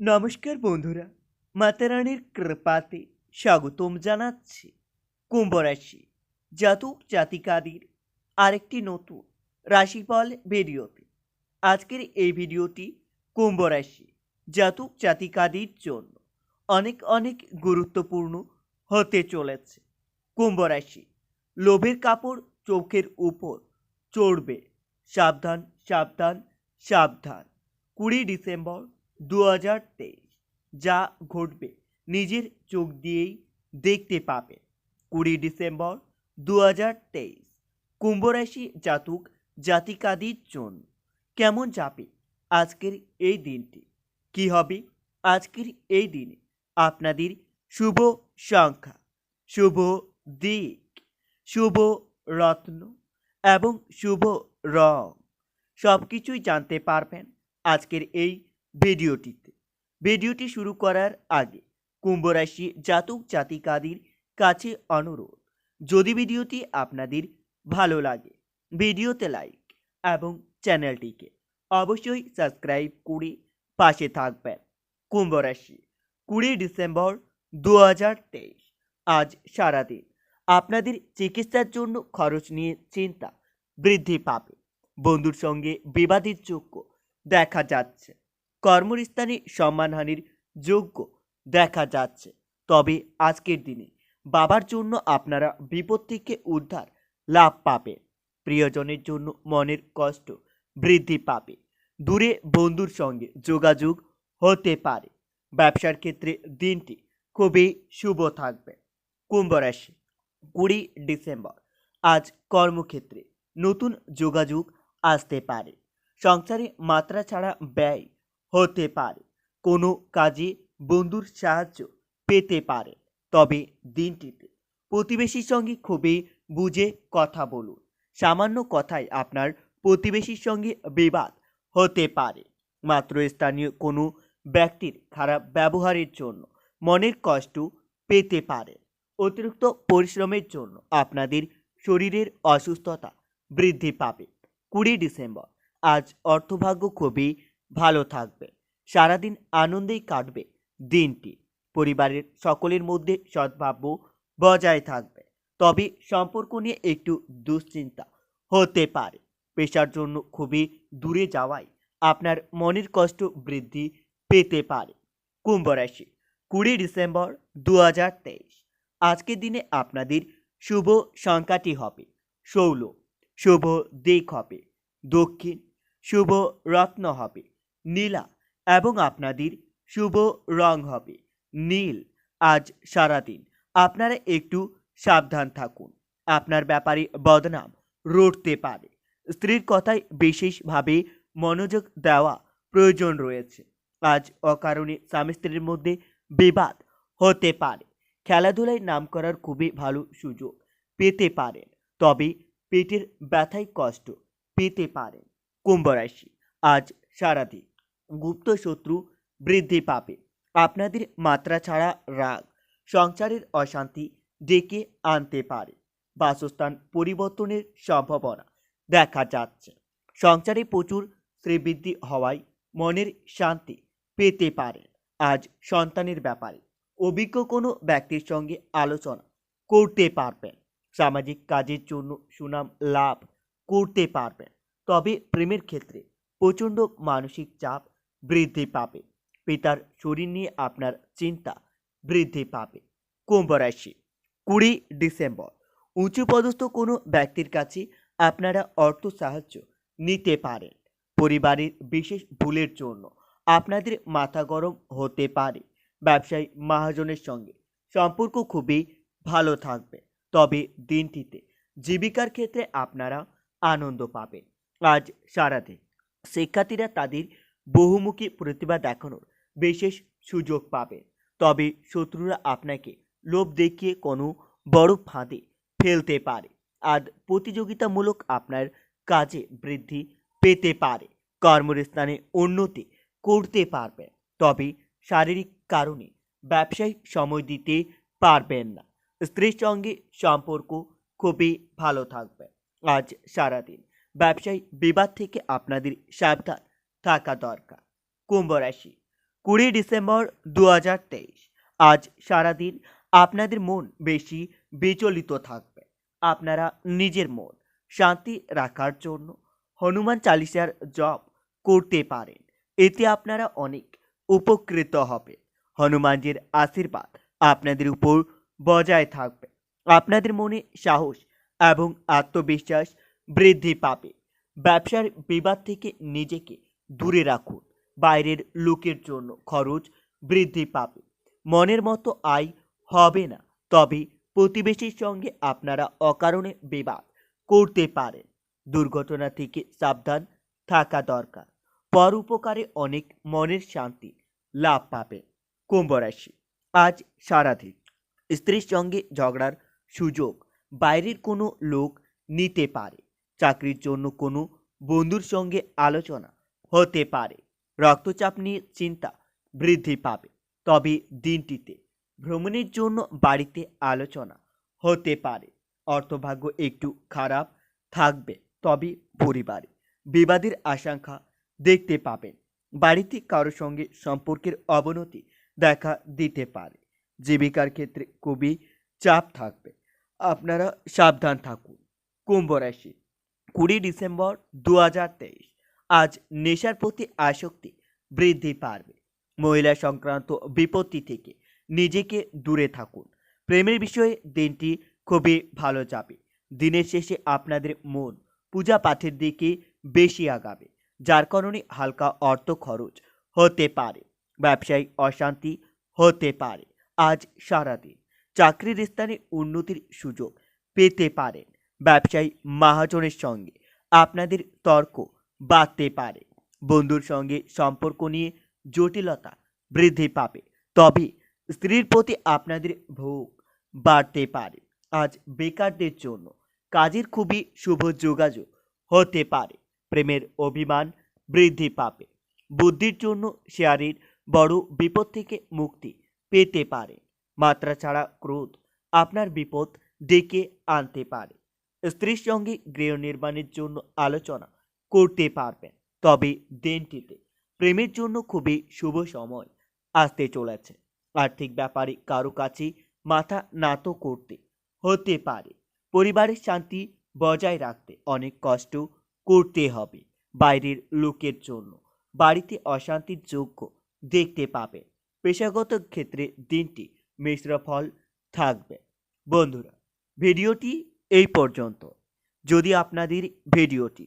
নমস্কার বন্ধুরা মাতারানির কৃপাতে স্বাগতম জানাচ্ছি কুম্ভ রাশি জাতক জাতিকাদের আরেকটি নতুন রাশিফল ভিডিওতে। আজকের এই ভিডিওটি কুম্ভ রাশি জাতক জাতিকাদের জন্য অনেক অনেক গুরুত্বপূর্ণ হতে চলেছে। কুম্ভ রাশি লোভের কাপড় চোখের উপর চড়বে। সাবধান সাবধান সাবধান। কুড়ি ডিসেম্বর দু হাজার তেইশ, যা ঘটবে নিজের চোখ দিয়েই দেখতে পাবে। কুড়ি ডিসেম্বর দু হাজার তেইশ কুম্ভরাশি জাতক জাতিকাদির জন্য কেমন যাবে আজকের এই দিনটি? কি হবে আজকের এই দিনে? আপনাদের শুভ সংখ্যা, শুভ দিক, শুভ রত্ন এবং শুভ রং। সব কিছুই জানতে পারবেন আজকের এই ভিডিওটিতে ভিডিওটি শুরু করার আগে কুম্ভ রাশি জাতক জাতিকাদের কাছে অনুরোধ, যদি ভিডিওটি আপনাদের ভালো লাগে, ভিডিওতে লাইক এবং চ্যানেলটিকে অবশ্যই সাবস্ক্রাইব করে পাশে থাকবেন। কুম্ভ রাশি কুড়ি ডিসেম্বর দু হাজার তেইশ, আজ সারাদিন আপনাদের চিকিৎসার জন্য খরচ নিয়ে চিন্তা বৃদ্ধি পাবে। বন্ধুর সঙ্গে বিবাদের যোগ্য দেখা যাচ্ছে। কর্মস্থানে সম্মানহানির যোগ্য দেখা যাচ্ছে। তবে আজকের দিনে বাবার জন্য আপনারা বিপদ থেকে উদ্ধার লাভ পাবেন। প্রিয়জনের জন্য মনের কষ্ট বৃদ্ধি পাবে। দূরে বন্ধুর সঙ্গে যোগাযোগ হতে পারে। ব্যবসার ক্ষেত্রে দিনটি খুবই শুভ থাকবে। কুম্ভ রাশি, কুড়ি ডিসেম্বর। আজ কর্মক্ষেত্রে নতুন যোগাযোগ আসতে পারে। সংসারে মাত্রা ছাড়া ব্যয় হতে পারে। কোনো কাজে বন্ধুর সাহায্য পেতে পারে। তবে দিনটিতে প্রতিবেশীর সঙ্গে খুবই বুঝে কথা বলুন। সামান্য কথায় আপনার প্রতিবেশীর সঙ্গে বিবাদ হতে পারে। মাত্র স্থানীয় কোনো ব্যক্তির খারাপ ব্যবহারের জন্য মনের কষ্ট পেতে পারে। অতিরিক্ত পরিশ্রমের জন্য আপনাদের শরীরের অসুস্থতা বৃদ্ধি পাবে। কুড়ি ডিসেম্বর। আজ অর্থভাগ্য খুবই ভালো থাকবে। সারাদিন আনন্দেই কাটবে দিনটি। পরিবারের সকলের মধ্যে সদ্ভাব্য বজায় থাকবে। তবে সম্পর্ক নিয়ে একটু দুশ্চিন্তা হতে পারে। পেশার জন্য খুবই দূরে যাওয়ায় আপনার মনের কষ্ট বৃদ্ধি পেতে পারে। কুম্ভ রাশি, কুড়ি ডিসেম্বর দু হাজার তেইশ। আজকের দিনে আপনাদের শুভ সংখ্যাটি হবে ষোল। শুভ দিক হবে দক্ষিণ। শুভ রত্ন হবে নীলা এবং আপনাদের শুভ রং হবে। নীল, আজ সারাদিন। আপনারা একটু সাবধান থাকুন। আপনার ব্যাপারে বদনাম রটতে পারে। স্ত্রীর কথায় বিশেষভাবে মনোযোগ দেওয়া প্রয়োজন রয়েছে। আজ অকারণে স্বামী স্ত্রীর মধ্যে বিবাদ হতে পারে। খেলাধুলায় নাম করার খুবই ভালো সুযোগ পেতে পারেন। তবে পেটের ব্যথায় কষ্ট পেতে পারেন। কুম্ভ রাশি, আজ সারাদিন। গুপ্ত শত্রু বৃদ্ধি পাবে। আপনাদের মাত্রা ছাড়া রাগ, সংসারের অশান্তি ডেকে আনতে পারে। বাসস্থান পরিবর্তনের সম্ভাবনা দেখা যাচ্ছে। সংসারে প্রচুর শ্রীবৃদ্ধি হওয়ায় মনের শান্তি পেতে পারে। আজ সন্তানের ব্যাপারে অভিজ্ঞ কোনো ব্যক্তির সঙ্গে আলোচনা করতে পারবেন। সামাজিক কাজের জন্য সুনাম লাভ করতে পারবেন। তবে প্রেমের ক্ষেত্রে প্রচণ্ড মানসিক চাপ বৃদ্ধি পাবে। পিতার শরীর নিয়ে আপনার চিন্তা বৃদ্ধি পাবে। কুম্ভ রাশি, কুড়ি ডিসেম্বর। উঁচু পদস্থ কোনো ব্যক্তির কাছে আপনারা অর্থ সাহায্য নিতে পারেন। পরিবারের বিশেষ ভুলের জন্য আপনাদের মাথা গরম হতে পারে। ব্যবসায়ী মহাজনের সঙ্গে সম্পর্ক খুবই ভালো থাকবে। তবে দিনটিতে জীবিকার ক্ষেত্রে আপনারা আনন্দ পাবেন। আজ সারাদিন শিক্ষার্থীরা তাদের বহুমুখী প্রতিভা দেখানোর বিশেষ সুযোগ পাবে। তবে শত্রুরা আপনাকে লোভ দেখিয়ে কোনো বড় ফাঁদে ফেলতে পারে আর প্রতিযোগিতামূলক আপনার কাজে বৃদ্ধি পেতে পারে। কর্মস্থানে উন্নতি করতে পারবে, তবে শারীরিক কারণে ব্যবসায় সময় দিতে পারবেন না। স্ত্রীর সঙ্গে সম্পর্ক খুবই ভালো থাকবে। আজ সারাদিন ব্যবসায়ী বিবাদ থেকে আপনাদের সাবধান থাকা দরকার। কুম্ভ রাশি, কুড়ি ডিসেম্বর দু হাজার তেইশ। আজ সারাদিন আপনাদের মন বেশি বিচলিত থাকবে। আপনারা নিজের মন শান্তি রাখার জন্য হনুমান চালিসার জপ করতে পারেন। এতে আপনারা অনেক উপকৃত হবে হনুমানজির আশীর্বাদ আপনাদের উপর বজায় থাকবে। আপনাদের মনে সাহস এবং আত্মবিশ্বাস বৃদ্ধি পাবে। ব্যবসার বিবাদ থেকে নিজেকে দূরে রাখুন। বাইরের লোকের জন্য খরচ বৃদ্ধি পাবে। মনের মতো আয় হবে না। তবে প্রতিবেশীর সঙ্গে আপনারা অকারণে বিবাদ করতে পারেন। দুর্ঘটনা থেকে সাবধান থাকা দরকার। পর উপকারে অনেক মনের শান্তি লাভ পাবে কুম্ভ রাশি, আজ সারাদিন স্ত্রীর সঙ্গে ঝগড়ার সুযোগ বাইরের কোনো লোক নিতে পারে। চাকরির জন্য কোনো বন্ধুর সঙ্গে আলোচনা হতে পারে। রক্তচাপ নিয়ে চিন্তা বৃদ্ধি পাবে। তবে দিনটিতে ভ্রমণের জন্য বাড়িতে আলোচনা হতে পারে। অর্থভাগ্য একটু খারাপ থাকবে, তবে পরিবারে বিবাদের আশঙ্কা দেখতে পাবেন। বাড়িতে কারোর সঙ্গে সম্পর্কের অবনতি দেখা দিতে পারে। জীবিকার ক্ষেত্রে খুবই চাপ থাকবে। আপনারা সাবধান থাকুন। কুম্ভ রাশি, কুড়ি ডিসেম্বর দু হাজার তেইশ। আজ নেশার প্রতি আসক্তি বৃদ্ধি পারবে। মহিলা সংক্রান্ত বিপত্তি থেকে নিজেকে দূরে থাকুন। প্রেমের বিষয়ে দিনটি খুবই ভালো যাবে। দিনের শেষে আপনাদের মন পূজা পাঠের দিকে বেশি আগাবে, যার কারণে হালকা অর্থ খরচ হতে পারে ব্যবসায়িক অশান্তি হতে পারে। আজ সারাদিন চাকরির স্থানে উন্নতির সুযোগ পেতে পারেন। ব্যবসায়ী মহাজনের সঙ্গে আপনাদের তর্ক বাড়তে পারে। বন্ধুর সঙ্গে সম্পর্ক নিয়ে জটিলতা বৃদ্ধি পাবে। তবে স্ত্রীর প্রতি আপনাদের ভোগ বাড়তে পারে। আজ বেকারদের জন্য কাজের খুবই শুভ যোগাযোগ হতে পারে। প্রেমের অভিমান বৃদ্ধি পাবে। বুদ্ধির জন্য শেয়ারের বড় বিপদ থেকে মুক্তি পেতে পারে। মাত্রা ছাড়া ক্রোধ আপনার বিপদ ডেকে আনতে পারে। স্ত্রীর সঙ্গে গৃহ নির্মাণের জন্য আলোচনা করতে পারবেন। তবে দিনটিতে প্রেমের জন্য খুবই শুভ সময় আসতে চলেছে। আর্থিক ব্যাপারে কারও কাছে মাথা নত করতে হতে পারে। পরিবারের শান্তি বজায় রাখতে অনেক কষ্ট করতে হবে বাইরের লোকের জন্য। বাড়িতে অশান্তির যোগ্য দেখতে পাবে। পেশাগত ক্ষেত্রে দিনটি মিশ্র ফল থাকবে। বন্ধুরা, ভিডিওটি এই পর্যন্ত। যদি আপনাদের ভিডিওটি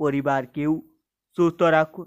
পরিবারকেও সুস্থ রাখুন